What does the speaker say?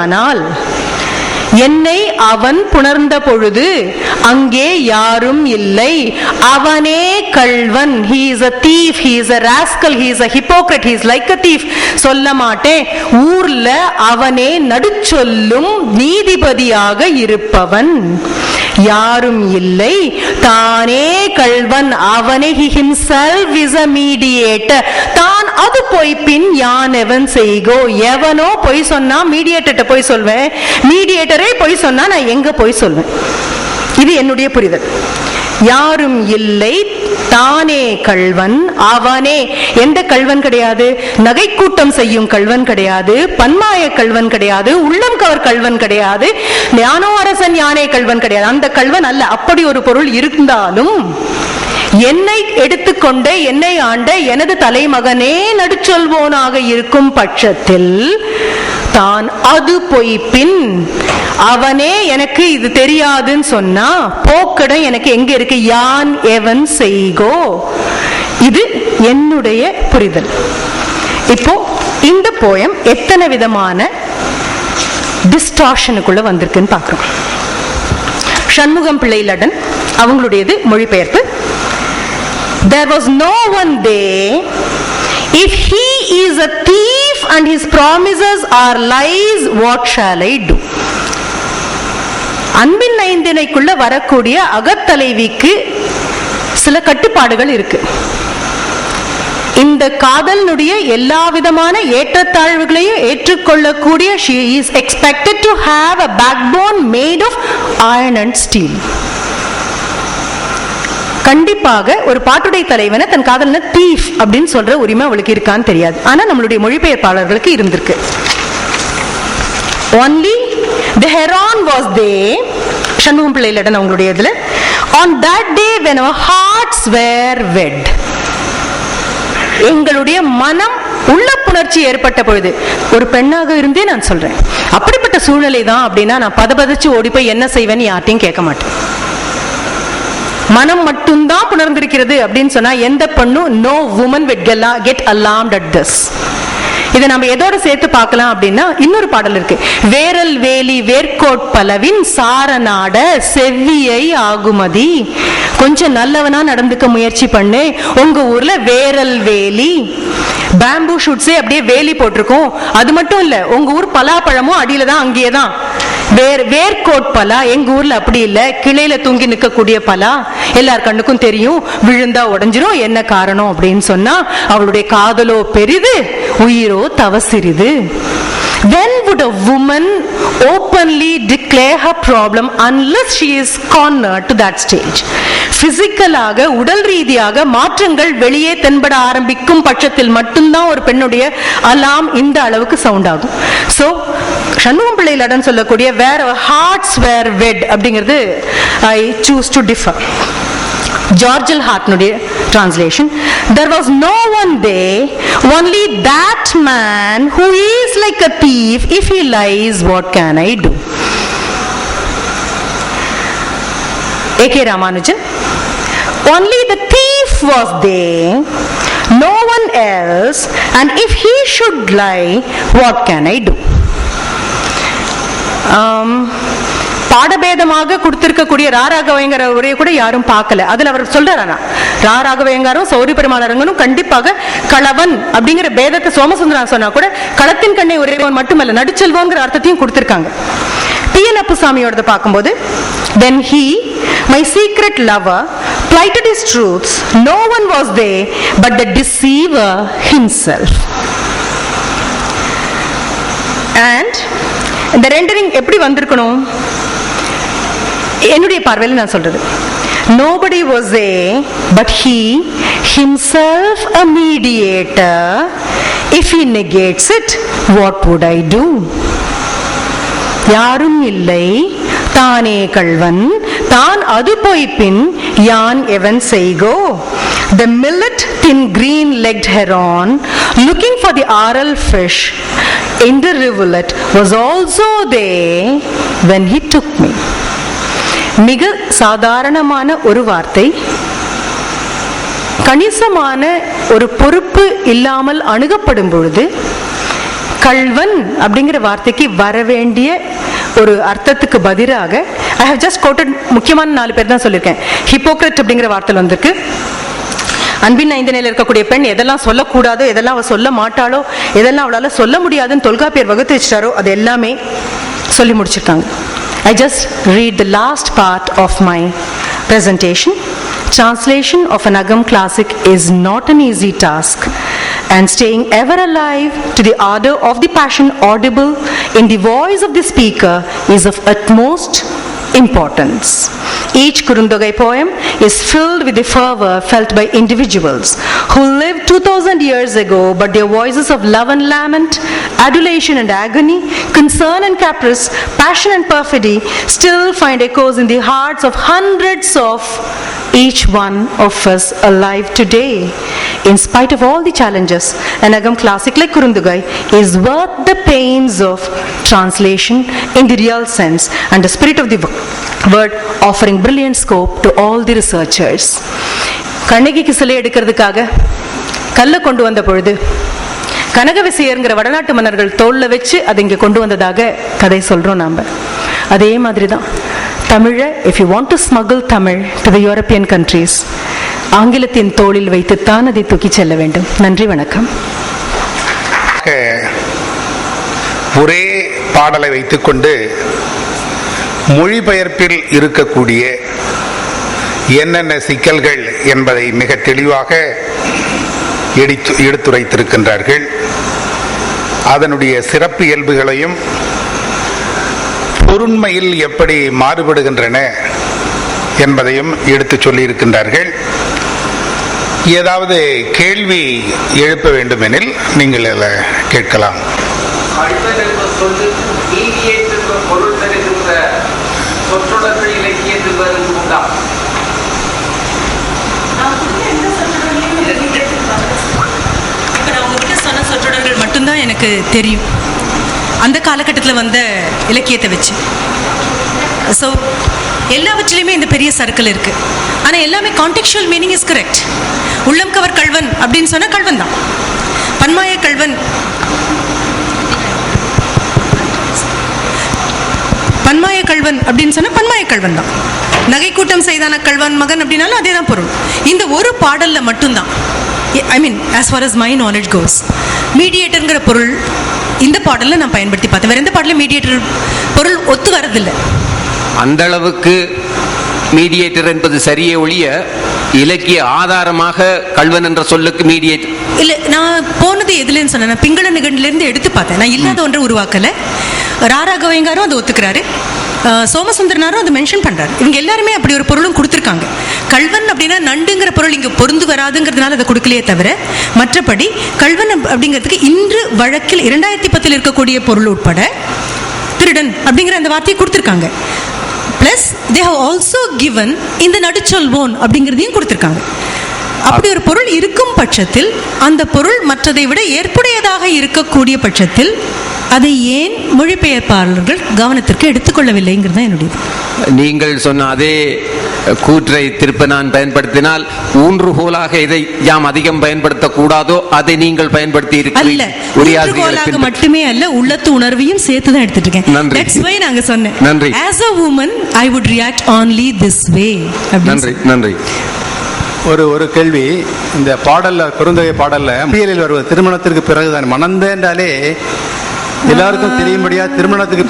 அப்படியானால் என்னை அவன் புணர்ந்த பொழுது அங்கே யாரும் இல்லை. அவனே கல்வன் he's a thief he's a rascal he's a hypocrite he's like a thief சொல்ல மாட்டேன். ஊர்ல அவனே நடுச்சொல்லும் நீதிபதியாக இருப்பவன். யாரும் இல்லை. தானே கல்வன் அவனே he himself is a mediator தான் அது போய் பின் யான் எவன் செய்கோ? எவனோ பொய் சொன்னா மீடியேட்டர்ட்ட போய் சொல்வேன். மீடியேட்டரே பொய் சொன்னா நான் எங்க போய் சொல்வேன்? இது என்னுடைய புரிதல். யாரும் இல்லை தானே கள்வன் அவனே எந்த கள்வன் கிடையாது? நகைக்கூட்டம் செய்யும் கள்வன் கிடையாது. பன்மாய கள்வன் கிடையாது. உள்ளம் கவர் கள்வன் கிடையாது. ஞானோ அரசன் யானை கள்வன் கிடையாது. அந்த கள்வன் அல்ல. அப்படி ஒரு பொருள் இருந்தாலும் என்னை எடுத்துக்கொண்ட என்னை ஆண்ட எனது தலைமகனே நடுச்சொல்வோனாக இருக்கும் பட்சத்தில் தான் அது பொய் பின் அவனே எனக்கு இது தெரியாதுன்னு சொன்னா போக்கடம் எனக்கு எங்க இருக்கு? யான் எவன் செய்கோ? இது என்னுடைய புரிதல். இப்போ இந்த போயம் எத்தனை விதமான டிஸ்டார்ஷனுக்குள்ள வந்திருக்குன்னு பார்க்குறோம். சண்முகம் பிள்ளை லடன் அவங்களுடையது மொழிபெயர்ப்பு. There was no one there. If he is a thief and his promises are lies, what shall I do? அன்பின் ஐந்தினைக்குள்ள வரக்கூடிய அகத்தலைவிக்கு சில கட்டுப்பாடுகள் இருக்கு இந்த காதலனுடைய எல்லா விதமான ஏற்றத்தாழ்வுகளையும் ஏற்றுக்கொள்ளக்கூடிய is expected to have a backbone made of iron and steel கண்டிப்பாக ஒரு பாட்டுடை தலைவனை தன் காதலன தீஃப் அப்படின்னு சொல்ற உரிமை அவளுக்கு இருக்கான்னு தெரியாது. ஆனா நம்மளுடைய மொழிபெயர்ப்பாளர்களுக்கு இருந்திருக்கு. Only the heron was the Shanmugam Pillai லடன் அவங்களுடைய இதுல. On that day when our hearts were wed எங்களுடைய மனம் உள்ள புணர்ச்சி ஏற்பட்ட பொழுது ஒரு பெண்ணாக இருந்தே நான் சொல்றேன். அப்படிப்பட்ட சூழ்நிலை தான் அப்படின்னா நான் பதபதச்சு ஓடி போய் என்ன செய்வேன்னு யார்ட்டையும் கேட்க மாட்டேன். மனம் மட்டும்தான் புணர்ந்திருக்கிறது அப்படின்னு சொன்னா எந்த பெண்ணும் no woman would get alarmed at this இதை நம்ம எதோட சேர்த்து பார்க்கலாம் அப்படின்னா இன்னொரு பாடல் இருக்கு. வேரல் வேலி வேர்க்கோட் பலவின் சாரநாட செவ்வியை ஆகுமதி. கொஞ்சம் நல்லவனா நடந்துக்க முயற்சி பண்ணு. உங்க ஊர்ல வேரல் வேலி பேம்பு ஷூட்ஸே அப்படியே வேலி போட்டிருக்கோம். அது மட்டும் இல்ல உங்க ஊர் பலாப்பழமும் அடியில தான் அங்கேயே தான் வேர் வேர்கோட் பலா எங்க ஊர்ல அப்படி இல்ல. கிளையில தூங்கி நிற்கக்கூடிய பலா எல்லார் கண்ணுக்கும் தெரியும். விழுந்தா உடஞ்சிரும் என்ன காரணம் அப்படின்னு சொன்னா அவளுடைய காதலோ பெரிது உயிரோ தவசிறிது. When would a woman openly declare her problem unless she is cornered to that stage? பிசிக்கலாக உடல் ரீதியாக மாற்றங்கள் வெளியே தென்பட ஆரம்பிக்கும் பட்சத்தில் மட்டும்தான் ஒரு பெண்ணுடைய அலாம் இந்த அளவுக்கு சவுண்ட் ஆகும். ஸோ சண்முகம் பிள்ளை லடன் சொல்லக்கூடிய வேற ஹார்ட்ஸ் வேர் வெட் அப்படிங்கிறது I choose to differ George L ஹார்ட்னுடைய translation there was no one there only that man who is like a thief if he lies what can i do ak ramanujan only the thief was there no one else and if he should lie what can i do um, பாடபேதமாக கொடுத்திருக்கக்கூடிய ராராகவயங்கர உரையை கூட யாரும் பார்க்கல. அதில் அவர் சொல்றாரா ஆனா ராராகவயங்காரும் சௌரி பெருமாளரங்கனும் கண்டிப்பாக களவன் அப்படிங்கிற பேதத்தை சோமசுந்தரா சொன்னா கூட களத்தின் கண்ணை உரையவன் மட்டுமல்ல நடுச்செல்வோங்கிற அர்த்தத்தையும் கொடுத்திருக்காங்க. D N. அப்புசாமியோடது பார்க்கும்போது then he my secret lover plighted his truths no one was there but the deceiver himself. And இந்த ரெண்டரிங் எப்படி வந்திருக்கணும் என்னுடைய பார்வையில் நான் சொல்றது nobody was there but he himself a mediator if he negates it what would i do யாரும் இல்லை தானே கள்வன் தான் அது போய் பின் யான் எவன் செய்கோ The millet thin green legged heron looking for the RL fish in the rivulet was also there when he took me. மிக சாதாரணமான ஒரு வார்த்தை. கணிசமான ஒரு பொறுப்பு இல்லாமல் அணுகப்படும் பொழுது கள்வன் அப்படிங்கிற வார்த்தைக்கு வர வேண்டிய ஒரு அர்த்தத்துக்கு பதிலாக ஐ ஹவ் ஜஸ்ட் கோட்டட் முக்கியமான நாலு பேர் தான் சொல்லியிருக்கேன். ஹிப்போக்ரட் அப்படிங்கிற வார்த்தை வந்திருக்கு. அன்பின் ஐந்தனையில் இருக்கக்கூடிய பெண் எதெல்லாம் சொல்லக்கூடாதோ எதெல்லாம் அவ சொல்ல மாட்டாளோ எதெல்லாம் அவளால சொல்ல முடியாதுன்னு தொல்காப்பியர் வகுத்து வச்சிட்டாரோ அது எல்லாமே சொல்லி முடிச்சிருக்காங்க I just read the last part of my presentation translation of an agam classic is not an easy task and staying ever alive to the ardor of the passion audible in the voice of the speaker is of utmost importance. Each Kurundogai poem is filled with the fervor felt by individuals who lived 2000 years ago, but their voices of love and lament, adulation and agony, concern and caprice, passion and perfidy still find echoes in the hearts of hundreds of each one of us alive today. In spite of all the challenges, an Agam classic like Kurundugai is worth the pains of translation in the real sense and the spirit of the word offering brilliant scope to all the researchers. கண்ணகிக்கு சிலை எடுக்கிறதுக்காக கல்லை கொண்டு வந்த பொழுது கனக விசையருங்கிற வடநாட்டு மன்னர்கள் தோல்ல வச்சு அதை இங்கே கொண்டு வந்ததாக கதை சொல்கிறோம் நாம் அதே மாதிரி தான் தமிழை if you want to smuggle Tamil to the European countries ஆங்கிலத்தின் தோளில் வைத்துத்தான் அதை தூக்கிச் செல்ல வேண்டும். நன்றி வணக்கம். ஒரே பாடலை வைத்துக்கொண்டு மொழிபெயர்ப்பில் இருக்கக்கூடிய என்னென்ன சிக்கல்கள் என்பதை மிக தெளிவாக எடுத்து எடுத்துரைத்திருக்கின்றார்கள். அதனுடைய சிறப்பு இயல்புகளையும் பொருண்மையில் எப்படி மாறுபடுகின்றன என்பதையும் எடுத்து சொல்லியிருக்கின்றார்கள். ஏதாவது கேள்வி எழுப்ப வேண்டுமெனில் நீங்கள் அதை கேட்கலாம். மட்டும்தான் எனக்கு தெரியும். அந்த காலகட்டத்தில் வந்த இலக்கியத்தை வச்சு. ஸோ எல்லாவற்றிலையுமே இந்த பெரிய சர்க்கிள் இருக்கு. ஆனால் எல்லாமே கான்டெக்சுவல் மீனிங் இஸ் கரெக்ட் உள்ளம் கவர் கல்வன் அப்படின்னு சொன்னால் கல்வன் தான். பன்மாய கல்வன். பன்மாய கல்வன் அப்படின்னு சொன்னால் பன்மாய கல்வன் தான். நகை கூட்டம் செய்தான கல்வன் மகன் அப்படின்னாலும் அதே தான் பொருள். இந்த ஒரு பாடலில் மட்டும்தான். I mean as far as my knowledge goes மீடியேட்டருங்கிற பொருள் இந்த பாடலில் நான் பயன்படுத்தி பார்த்தேன். வேற எந்த பாடலும் மீடியேட்டர் பொருள் ஒத்து வரதில்லை? அந்த அளவுக்கு மீடியேட்டர் என்பது சரியே ஒழிய இலக்கிய ஆதாரமாக கல்வன் என்ற சொல்லுக்கு மீடியேட் இல்ல நான் போனது எதுலன்னு சொன்னேன். பிங்கள நிகழ்ல இருந்து எடுத்து பார்த்தேன். நான் இல்லாத ஒன்றை உருவாக்கல. ராராகவையங்காரும் அதை ஒத்துக்கிறாரு. சோமசுந்தரனாரும் அதை மென்ஷன் பண்றாரு. இவங்க எல்லாருமே அப்படி ஒரு பொருளும் கொடுத்துருக்காங்க. கல்வன் அப்படின்னா நண்டுங்கிற பொருள் இங்க பொருந்து வராதுங்கிறதுனால அதை கொடுக்கலையே தவிர மற்றபடி கல்வன் அப்~ அப்படிங்கிறதுக்கு இன்று வழக்கில் இரண்டாயிரத்தி பத்தில் இருக்கக்கூடிய பொருள் உட்பட திருடன் அப்படிங்கிற அந்த வார்த்தையை கொடுத்துருக்காங்க. Plus they have also given இந்த நடுச்சொல்வோன் அப்படிங்கிறதையும் கொடுத்துருக்காங்க. அப்படி ஒரு பொருள் இருக்கும் பட்சத்தில் அந்த பொருள் மற்றதை விட ஏற்புடையதாக இருக்கக்கூடிய பட்சத்தில் அதை ஏன் மொழிபெயர்ப்பாளர்கள் கவனத்திற்கு எடுத்துக்கொள்ளவில்லைங்கிறது தான் என்னுடைய இது. நீங்கள் சொன்ன அதே கூற்றை திருப்ப நான் பயன்படுத்தினால் ஊன்றுகோலாக எதை யாம் அதிகம் பயன்படுத்தக்கூடாதோ அதை நீங்கள் பயன்படுத்தி இருக்கிறீர்கள் மட்டுமே அல்ல உள்ளத்து உணர்வையும் சேர்த்து தான் எடுத்துட்டு இருக்கேன் நன்றி. நாங்க சொன்னேன். நன்றி. As a woman I would react only this way நன்றி நன்றி. ஒரு ஒரு கேள்வி. இந்த பாடல்ல குறுந்தொகை பாடல்ல பிரியலில் வருவது திருமணத்திற்கு பிறகுதான். மணந்த என்றாலே எல்லாருக்கும் தெரியும்படியா திருமணத்துக்கு